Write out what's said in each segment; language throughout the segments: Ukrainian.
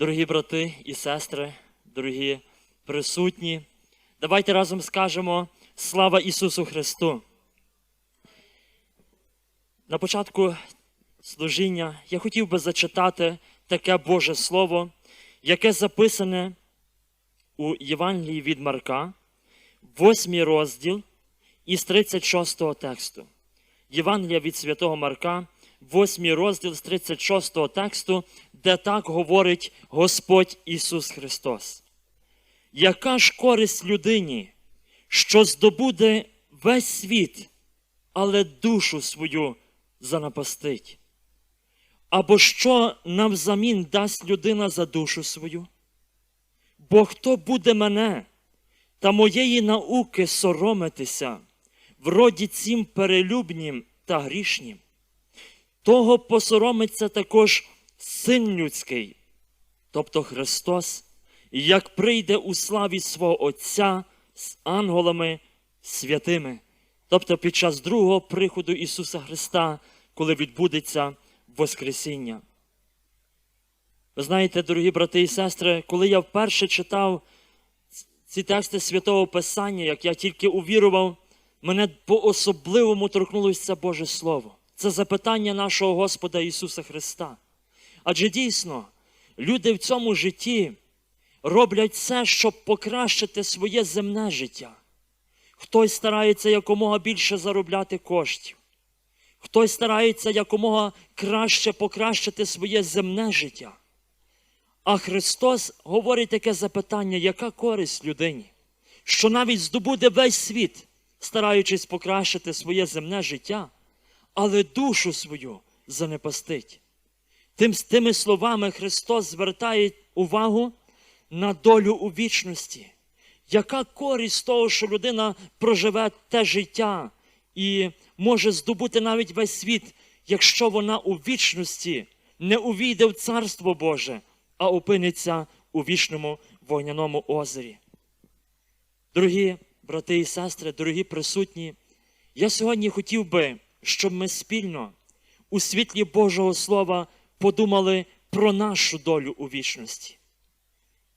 Дорогі брати і сестри, дорогі присутні, давайте разом скажемо слава Ісусу Христу. На початку служіння я хотів би зачитати таке Боже Слово, яке записане у Євангелії від Марка, 8 розділ із 36 тексту. Євангелія від Святого Марка, 8 розділ з 36 тексту, де так говорить Господь Ісус Христос. Яка ж користь людині, що здобуде весь світ, але душу свою занапастить? Або що навзамін дасть людина за душу свою? Бо хто буде мене та моєї науки соромитися в роді цім перелюбнім та грішнім, того посоромиться також син людський, тобто Христос, як прийде у славі свого Отця з ангелами святими, тобто під час другого приходу Ісуса Христа, коли відбудеться Воскресіння. Ви знаєте, дорогі брати і сестри, коли я вперше читав ці тексти святого Писання, як я тільки увірував, мене по-особливому торкнулося Боже Слово. Це запитання нашого Господа Ісуса Христа. Адже дійсно, люди в цьому житті роблять все, щоб покращити своє земне життя. Хтось старається якомога більше заробляти коштів. Хтось старається якомога краще покращити своє земне життя. А Христос говорить таке запитання, яка користь людині, що навіть здобуде весь світ, стараючись покращити своє земне життя, але душу свою занепастить. Тим, тими словами Христос звертає увагу на долю у вічності. Яка користь того, що людина проживе те життя і може здобути навіть весь світ, якщо вона у вічності не увійде в Царство Боже, а опиниться у вічному вогняному озері. Дорогі брати і сестри, дорогі присутні, я сьогодні хотів би, щоб ми спільно у світлі Божого Слова подумали про нашу долю у вічності.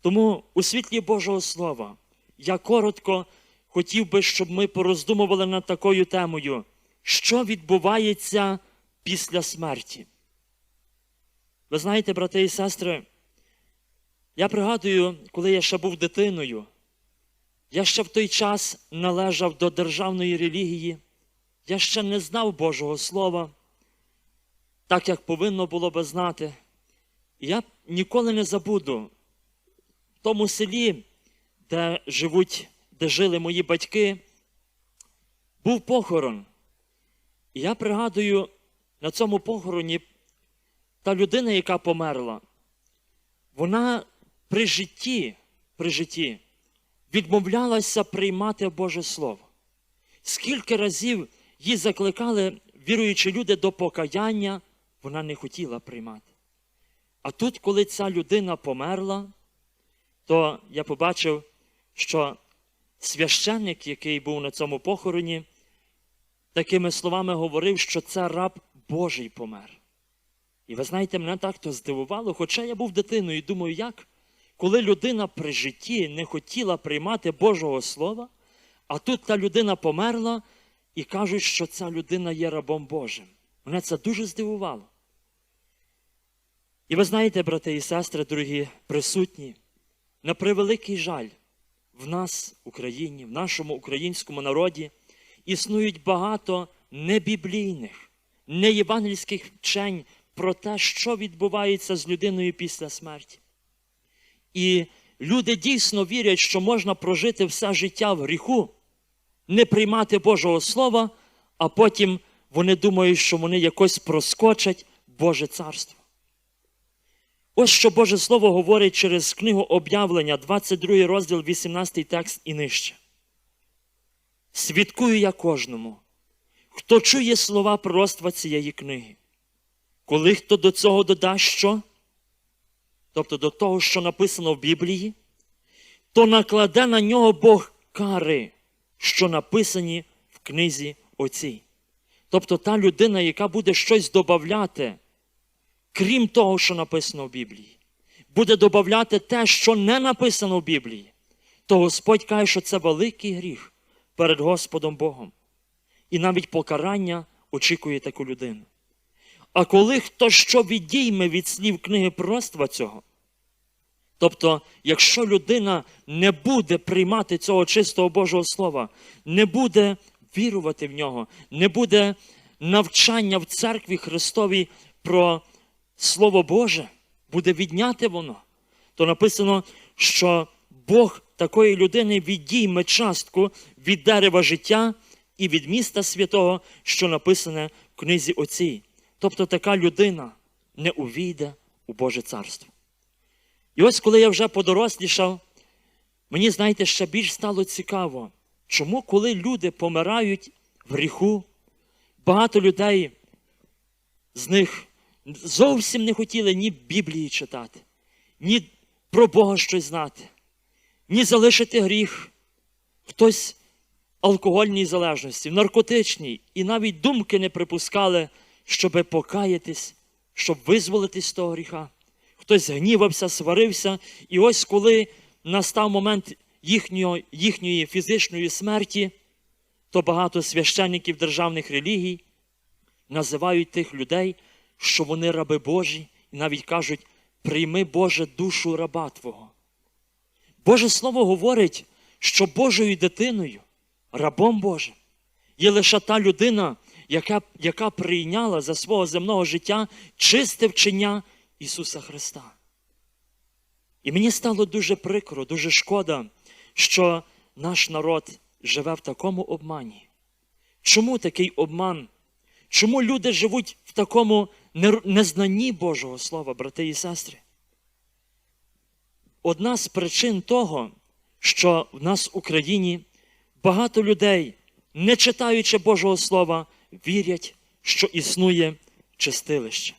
Тому у світлі Божого Слова я коротко хотів би, щоб ми пороздумували над такою темою, що відбувається після смерті. Ви знаєте, брати і сестри, я пригадую, коли я ще був дитиною, я ще в той час належав до державної релігії, я ще не знав Божого Слова, так як повинно було би знати. Я ніколи не забуду в тому селі, де живуть, де жили мої батьки, був похорон. І я пригадую, на цьому похороні та людина, яка померла, вона при житті, при житті відмовлялася приймати Боже Слово. Скільки разів її закликали віруючі люди до покаяння, вона не хотіла приймати. А тут, коли ця людина померла, то я побачив, що священник, який був на цьому похороні, такими словами говорив, що це раб Божий помер. І ви знаєте, мене так то здивувало, хоча я був дитиною і думаю, як? Коли людина при житті не хотіла приймати Божого Слова, а тут та людина померла і кажуть, що ця людина є рабом Божим. Мене це дуже здивувало. І ви знаєте, брати і сестри, дорогі присутні, на превеликий жаль, в нас, Україні, в нашому українському народі, існують багато небіблійних, неєвангельських вчень про те, що відбувається з людиною після смерті. І люди дійсно вірять, що можна прожити все життя в гріху, не приймати Божого Слова, а потім вони думають, що вони якось проскочать Боже Царство. Ось що Боже Слово говорить через книгу об'явлення, 22 розділ, 18 текст і нижче. Свідкую я кожному, хто чує слова пророцтва цієї книги. Коли хто до цього додасть що? Тобто до того, що написано в Біблії, то накладе на нього Бог кари, що написані в книзі оцій. Тобто та людина, яка буде щось додати, крім того, що написано в Біблії, буде додати те, що не написано в Біблії, то Господь каже, що це великий гріх перед Господом Богом. І навіть покарання очікує таку людину. А коли хто що відійме від слів книги пророцтва цього, тобто, якщо людина не буде приймати цього чистого Божого Слова, не буде вірувати в нього, не буде навчання в церкві Христовій про Слово Боже, буде відняти воно, то написано, що Бог такої людини відійме частку від дерева життя і від міста святого, що написане в книзі Отцій. Тобто така людина не увійде у Боже царство. І ось коли я вже подорослішав, мені, знаєте, ще більш стало цікаво, чому, коли люди помирають в гріху, багато людей з них зовсім не хотіли ні Біблії читати, ні про Бога щось знати, ні залишити гріх. Хтось в алкогольній залежності, наркотичній, і навіть думки не припускали, щоби покаятись, щоб визволитись з того гріха. Хтось гнівався, сварився, і ось коли настав момент їхньої, їхньої фізичної смерті, то багато священників державних релігій називають тих людей, що вони раби Божі, і навіть кажуть: прийми Боже душу раба Твого. Боже Слово говорить, що Божою дитиною, рабом Божим, є лише та людина, яка, яка прийняла за свого земного життя чисте вчення Ісуса Христа. І мені стало дуже прикро, дуже шкода, що наш народ живе в такому обмані. Чому такий обман? Чому люди живуть в такому незнанні Божого Слова, брати і сестри? Одна з причин того, що в нас в Україні багато людей, не читаючи Божого Слова, вірять, що існує чистилище.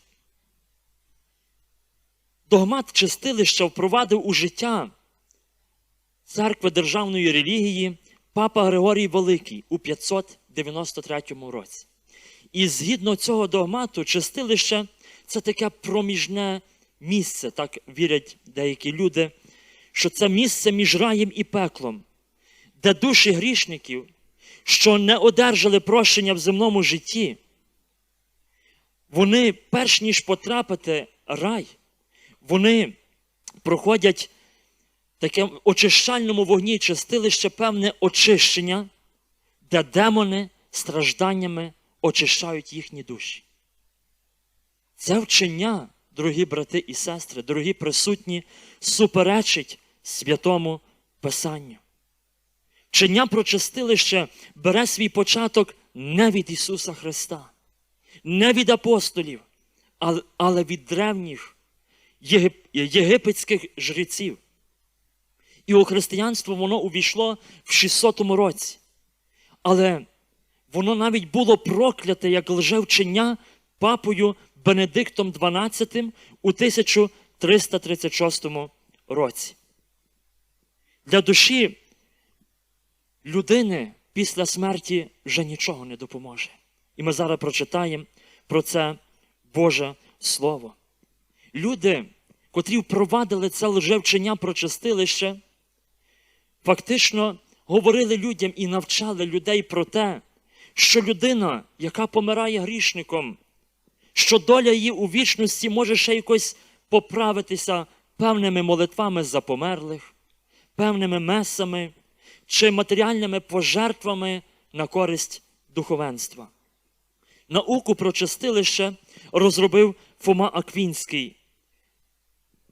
Догмат чистилища впровадив у життя церкви державної релігії папа Григорій Великий у 593 році. І згідно цього догмату, чистилище це таке проміжне місце, так вірять деякі люди, що це місце між раєм і пеклом, де душі грішників, що не одержали прощення в земному житті, вони, перш ніж потрапити рай, вони проходять таке очищальному вогні чистилище певне очищення, де демони стражданнями очищають їхні душі. Це вчення, дорогі брати і сестри, дорогі присутні, суперечить святому Писанню. Вчення про чистилище бере свій початок не від Ісуса Христа, не від апостолів, але, від древніх єгипетських жреців. І у християнство воно увійшло в 600 році. Але воно навіть було прокляте як лжевчення папою Бенедиктом XII у 1336 році. Для душі людини після смерті вже нічого не допоможе. І ми зараз прочитаємо про це Боже Слово. Люди, котрі впровадили це лжевчення про чистилище, фактично говорили людям і навчали людей про те, що людина, яка помирає грішником, що доля її у вічності може ще якось поправитися певними молитвами за померлих, певними месами чи матеріальними пожертвами на користь духовенства. Науку про чистилище розробив Фома Аквінський.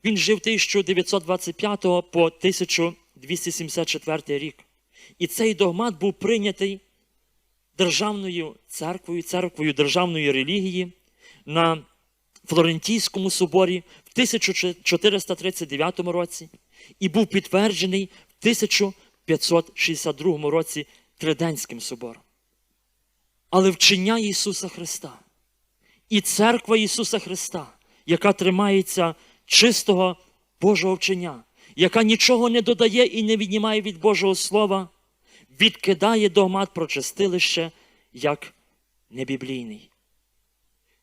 Він жив 1925 по 1274 рік. І цей догмат був прийнятий державною церквою, церквою державної релігії на Флорентійському соборі в 1439 році і був підтверджений в 1562 році Триденським собором. Але вчення Ісуса Христа і церква Ісуса Христа, яка тримається чистого Божого вчення, яка нічого не додає і не віднімає від Божого Слова, відкидає догмат про чистилище як небіблійний.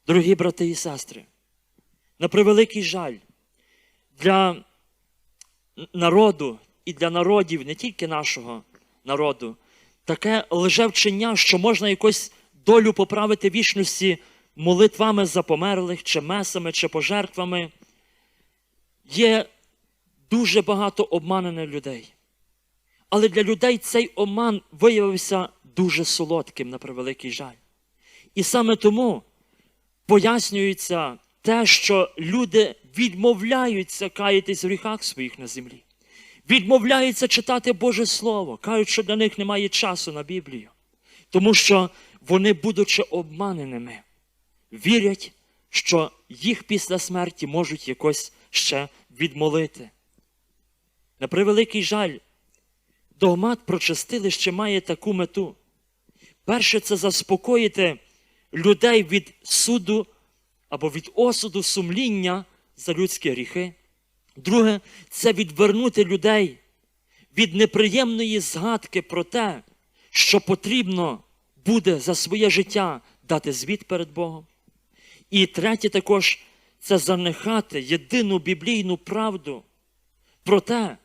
Дорогі брати і сестри, на превеликий жаль, для народу і для народів, не тільки нашого народу, таке лже вчення, що можна якось долю поправити вічності молитвами за померлих, чи месами, чи пожертвами, є дуже багато обманених людей. Але для людей цей обман виявився дуже солодким, на превеликий жаль. І саме тому пояснюється те, що люди відмовляються каятись в гріхах своїх на землі, відмовляються читати Боже Слово, кажуть, що для них немає часу на Біблію, тому що вони, будучи обманеними, вірять, що їх після смерті можуть якось ще відмолити. На превеликий жаль, догмат про чистилище має таку мету. Перше, це заспокоїти людей від суду або від осуду сумління за людські гріхи. Друге, це відвернути людей від неприємної згадки про те, що потрібно буде за своє життя дати звіт перед Богом. І третє, також це занехати єдину біблійну правду про те,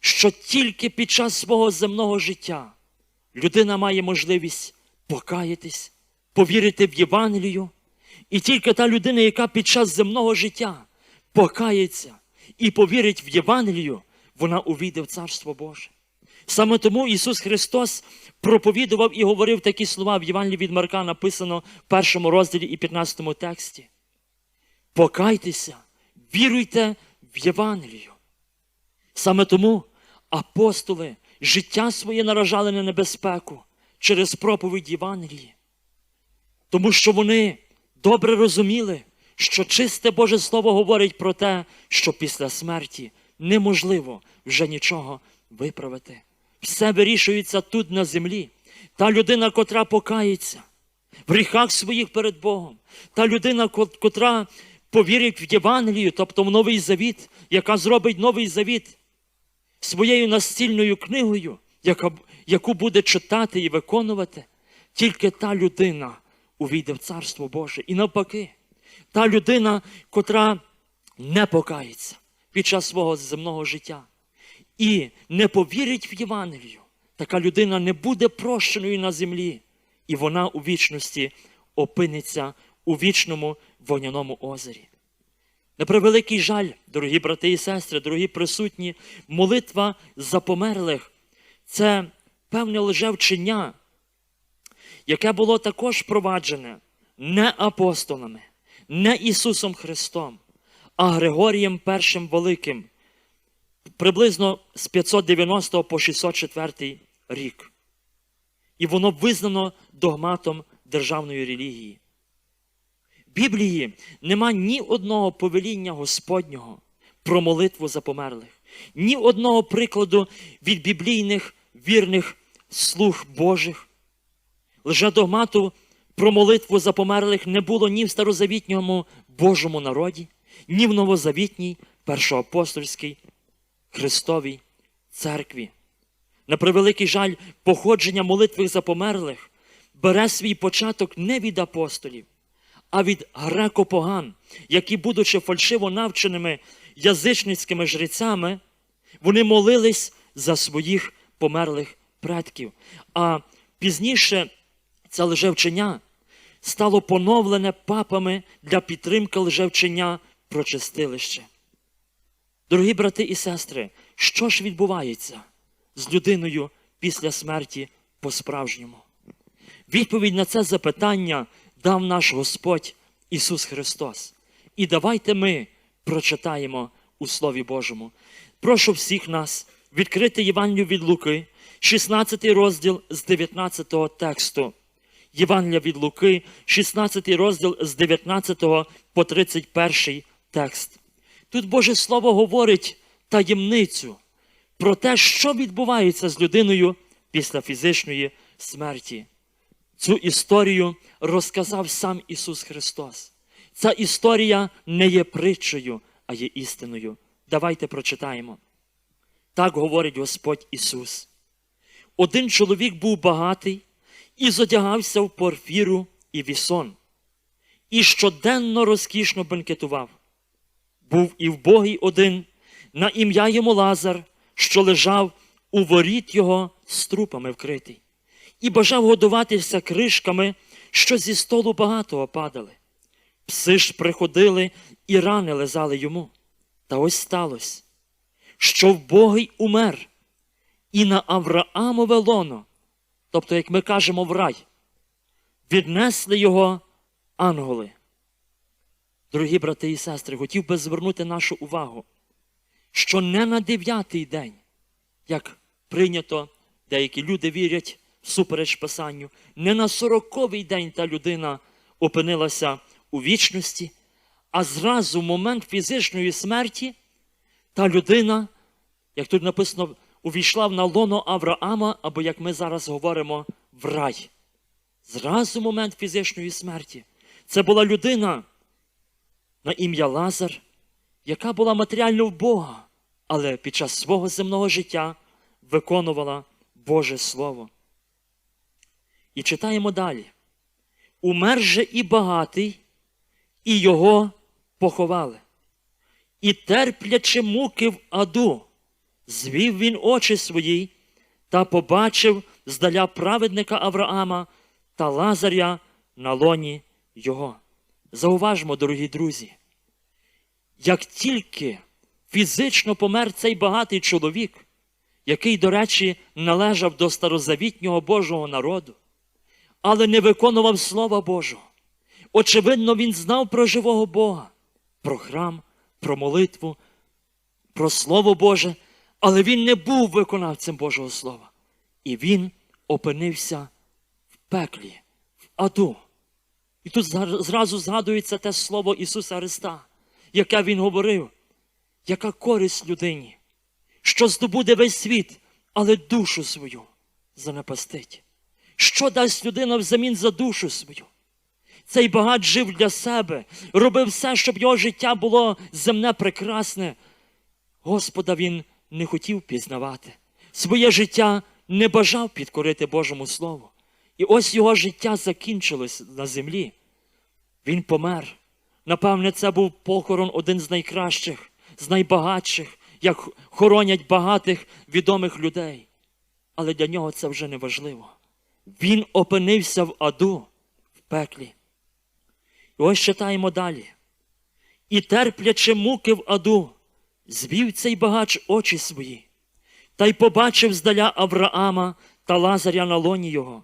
що тільки під час свого земного життя людина має можливість покаятись, повірити в Євангелію. І тільки та людина, яка під час земного життя покається і повірить в Євангелію, вона увійде в Царство Боже. Саме тому Ісус Христос проповідував і говорив такі слова в Євангелії від Марка, написано в першому розділі і 15 тексті. Покайтеся, віруйте в Євангелію. Саме тому апостоли життя своє наражали на небезпеку через проповідь Євангелії. Тому що вони добре розуміли, що чисте Боже Слово говорить про те, що після смерті неможливо вже нічого виправити. Все вирішується тут на землі. Та людина, котра покається в гріхах своїх перед Богом, та людина, котра повірить в Євангелію, тобто в Новий Завіт, яка зробить новий завіт своєю настільною книгою, яка, яку буде читати і виконувати, тільки та людина увійде в Царство Боже. І навпаки, та людина, котра не покається під час свого земного життя і не повірить в Євангелію, така людина не буде прощеною на землі, і вона у вічності опиниться у вічному воняному озері. На превеликий жаль, дорогі брати і сестри, дорогі присутні, молитва за померлих це певне лжевчення, яке було також впроваджене не апостолами, не Ісусом Христом, а Григорієм Першим Великим, приблизно з 590 по 604 рік. І воно визнано догматом державної релігії. Біблії нема ні одного повеління Господнього про молитву за померлих, ні одного прикладу від біблійних вірних слуг Божих. Лже догмату про молитву за померлих не було ні в старозавітньому Божому народі, ні в новозавітній першоапостольській Христовій церкві. На превеликий жаль, походження молитви за померлих бере свій початок не від апостолів, а від греко-поган, які, будучи фальшиво навченими язичницькими жрецями, вони молились за своїх померлих предків. А пізніше це лжевчення стало поновлене папами для підтримки лжевчення про чистилище. Дорогі брати і сестри, що ж відбувається з людиною після смерті по-справжньому? Відповідь на це запитання дав наш Господь Ісус Христос. І давайте ми прочитаємо у Слові Божому. Прошу всіх нас відкрити Євангелію від Луки, 16 розділ з 19 тексту. Євангелія від Луки, 16 розділ з 19 по 31 текст. Тут Боже Слово говорить таємницю про те, що відбувається з людиною після фізичної смерті. Цю історію розказав сам Ісус Христос. Ця історія не є притчею, а є істиною. Давайте прочитаємо. Так говорить Господь Ісус. Один чоловік був багатий і зодягався в порфіру і вісон, і щоденно розкішно бенкетував. був і вбогий один, на ім'я йому Лазар, що лежав у воріт його з трупами вкритий, і бажав годуватися кришками, що зі столу багатого падали. Пси ж приходили і рани лизали йому. Та ось сталося, що вбогий умер, і на Авраамове лоно, тобто, як ми кажемо, в рай, віднесли його ангели. Дорогі брати і сестри, хотів би звернути нашу увагу, що не на дев'ятий день, як прийнято, деякі люди вірять всупереч Писанню, не на сороковий день та людина опинилася у вічності, а зразу в момент фізичної смерті та людина, як тут написано, увійшла в лоно Авраама, або як ми зараз говоримо, в рай. Зразу в момент фізичної смерті. Це була людина на ім'я Лазар, яка була матеріально в Бога, але під час свого земного життя виконувала Боже Слово. І читаємо далі. Умер же і багатий, і його поховали. І терплячи муки в аду, звів він очі свої та побачив здаля праведника Авраама та Лазаря на лоні його. Зауважмо, дорогі друзі, як тільки фізично помер цей багатий чоловік, який, до речі, належав до старозавітнього Божого народу, але не виконував Слова Божого. Очевидно, він знав про живого Бога, про храм, про молитву, про Слово Боже, але він не був виконавцем Божого Слова. І він опинився в пеклі, в аду. І тут зразу згадується те слово Ісуса Христа, яке Він говорив, яка користь людині, що здобуде весь світ, але душу свою занепастить. Що дасть людина взамін за душу свою? Цей багат жив для себе, робив все, щоб його життя було земне прекрасне. Господа він не хотів пізнавати. Своє життя не бажав підкорити Божому Слову. І ось його життя закінчилось на землі. Він помер. Напевне, це був похорон один з найкращих, з найбагатших, як хоронять багатих відомих людей. Але для нього це вже не важливо. Він опинився в аду, в пеклі. І ось читаємо далі. І терплячи муки в аду, звів цей багач очі свої, та й побачив здаля Авраама та Лазаря на лоні його.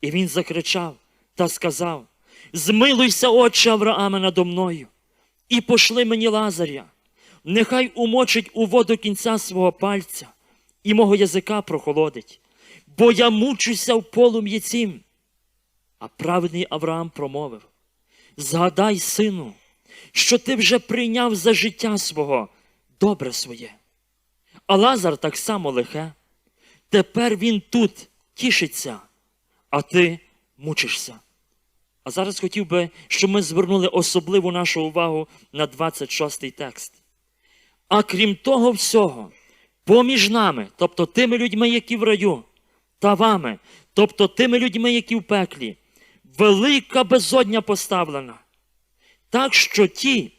І він закричав та сказав: Змилуйся, отче Аврааме, надо мною, і пошли мені Лазаря, нехай умочить у воду кінця свого пальця, і мого язика прохолодить, бо я мучуся в полум'ї цім. А праведний Авраам промовив: Згадай, сину, що ти вже прийняв за життя свого добре своє. А Лазар так само лихе. Тепер він тут тішиться, а ти мучишся. А зараз хотів би, щоб ми звернули особливу нашу увагу на 26 текст. А крім того всього, поміж нами, тобто тими людьми, які в раю, та вами, тобто тими людьми, які в пеклі, велика безодня поставлена. Так що ті,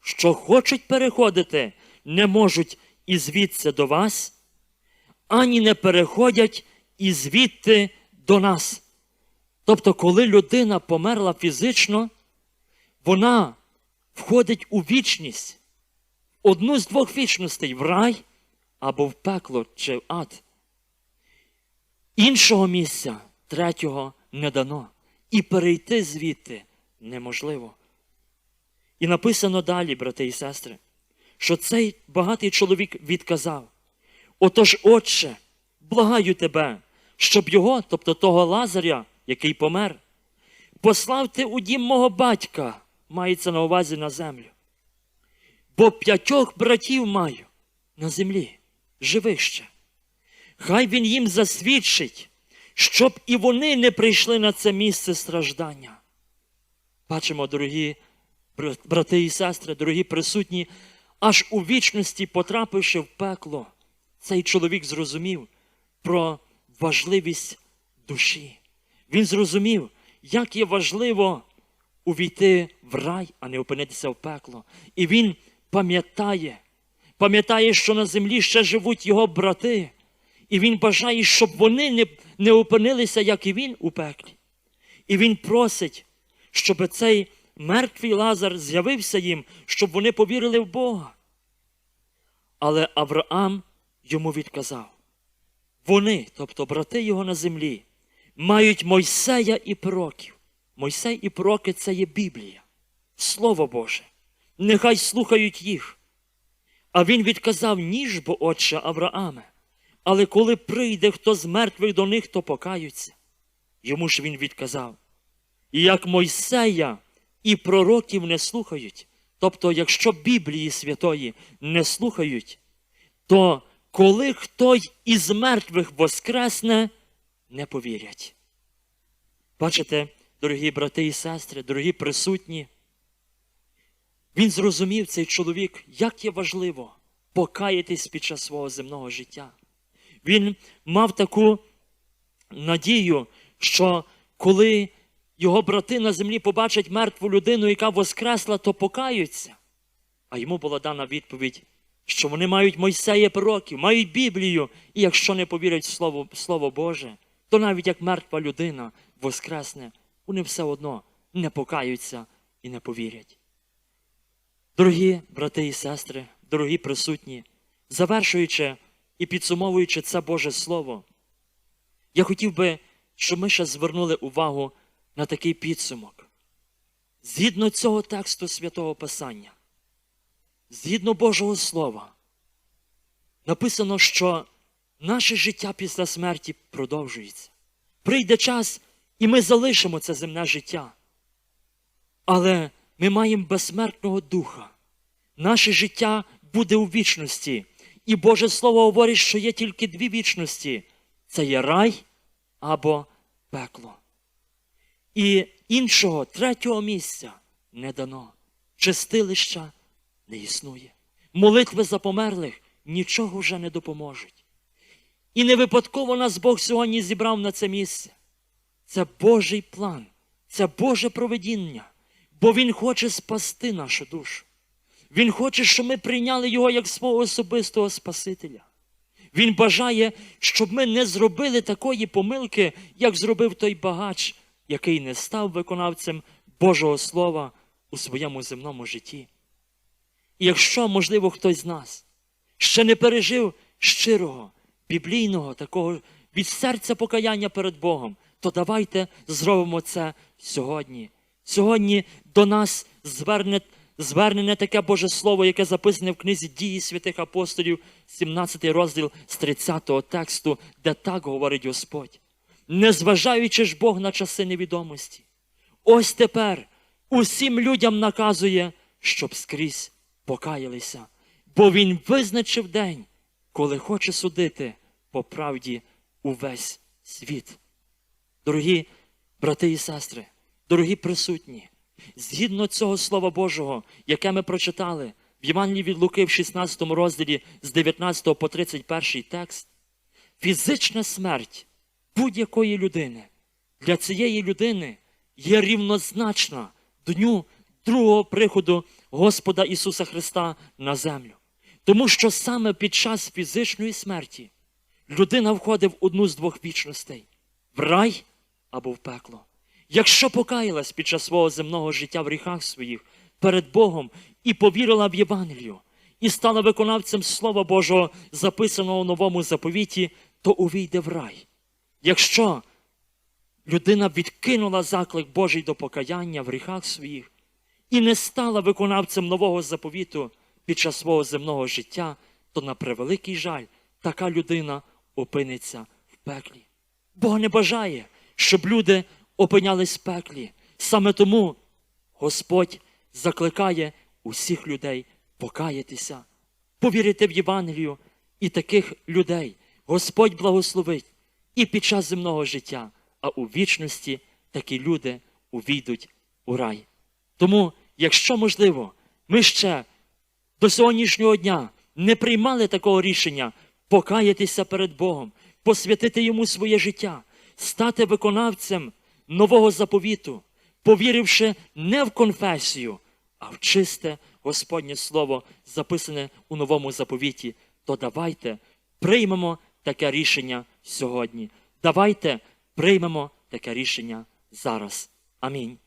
що хочуть переходити, не можуть і звідси до вас, ані не переходять і звідти до нас. Тобто, коли людина померла фізично, вона входить у вічність, одну з двох вічностей в рай або в пекло чи в ад. Іншого місця, третього, не дано. І перейти звідти неможливо. І написано далі, брати і сестри, що цей багатий чоловік відказав: Отож, Отче, благаю тебе, щоб його, тобто того Лазаря, який помер, послав ти у дім мого батька, мається на увазі на землю. Бо п'ятьох братів маю на землі, живих ще. Хай він їм засвідчить, щоб і вони не прийшли на це місце страждання. Бачимо, дорогі брати і сестри, дорогі присутні, аж у вічності, потрапивши в пекло, цей чоловік зрозумів про важливість душі. Він зрозумів, як є важливо увійти в рай, а не опинитися в пекло. І він пам'ятає, пам'ятає, що на землі ще живуть його брати, і він бажає, щоб вони не, не опинилися, як і він у пеклі. І він просить, щоб цей мертвий Лазар з'явився їм, щоб вони повірили в Бога. Але Авраам йому відказав. Вони, тобто брати його на землі, мають Мойсея і пророків. Мойсей і пророки це є Біблія, Слово Боже. Нехай слухають їх. А він відказав, ніж бо, отче Аврааме. Але коли прийде хто з мертвих до них, то покаються. Йому ж він відказав. І як Мойсея і пророків не слухають, тобто, якщо Біблії Святої не слухають, то коли хто із мертвих воскресне, не повірять. Бачите, дорогі брати і сестри, дорогі присутні, він зрозумів цей чоловік, як є важливо покаятись під час свого земного життя. Він мав таку надію, що коли його брати на землі побачать мертву людину, яка воскресла, то покаються. А йому була дана відповідь, що вони мають Мойсея пророків, мають Біблію, і якщо не повірять в Слово, Слово Боже, то навіть як мертва людина воскресне, вони все одно не покаються і не повірять. Дорогі брати і сестри, дорогі присутні, завершуючи і підсумовуючи це Боже Слово, я хотів би, щоб ми ще звернули увагу на такий підсумок. Згідно цього тексту святого Писання, згідно Божого Слова, написано, що наше життя після смерті продовжується. Прийде час, і ми залишимо це земне життя. Але ми маємо безсмертного духа. Наше життя буде у вічності. І Боже Слово говорить, що є тільки дві вічності: це є рай або пекло. І іншого третього місця не дано. Чистилища не існує. Молитви за померлих нічого вже не допоможуть. І не випадково нас Бог сьогодні зібрав на це місце. Це Божий план, це Боже проведіння, бо Він хоче спасти нашу душу. Він хоче, щоб ми прийняли Його як свого особистого Спасителя. Він бажає, щоб ми не зробили такої помилки, як зробив той багач, який не став виконавцем Божого Слова у своєму земному житті. І якщо, можливо, хтось з нас ще не пережив щирого, біблійного такого від серця покаяння перед Богом, то давайте зробимо це сьогодні. Сьогодні до нас зверне, звернене таке Боже Слово, яке записане в книзі дії святих апостолів, 17 розділ з 30 тексту, де так говорить Господь. Незважаючи ж Бог на часи невідомості, ось тепер усім людям наказує, щоб скрізь покаялися, бо Він визначив день, коли хоче судити по правді увесь світ. Дорогі брати і сестри, дорогі присутні, згідно цього Слова Божого, яке ми прочитали в Євангелії від Луки в 16 розділі з 19 по 31 текст, фізична смерть будь-якої людини для цієї людини є рівнозначна дню другого приходу Господа Ісуса Христа на землю. Тому що саме під час фізичної смерті людина входить в одну з двох вічностей в рай або в пекло. Якщо покаялась під час свого земного життя в гріхах своїх перед Богом і повірила в Євангелію, і стала виконавцем Слова Божого, записаного у новому заповіті, то увійде в рай. Якщо людина відкинула заклик Божий до покаяння в гріхах своїх і не стала виконавцем нового заповіту під час свого земного життя, то на превеликий жаль така людина опиниться в пеклі. Бог не бажає, щоб люди опинялись в пеклі. Саме тому Господь закликає усіх людей покаятися, повірити в Євангелію і таких людей Господь благословить і під час земного життя, а у вічності такі люди увійдуть у рай. Тому, якщо можливо, ми ще до сьогоднішнього дня не приймали такого рішення покаятися перед Богом, посвятити йому своє життя, стати виконавцем нового заповіту, повіривши не в конфесію, а в чисте Господнє Слово записане у новому заповіті, то давайте приймемо таке рішення сьогодні. Давайте приймемо таке рішення зараз. Амінь.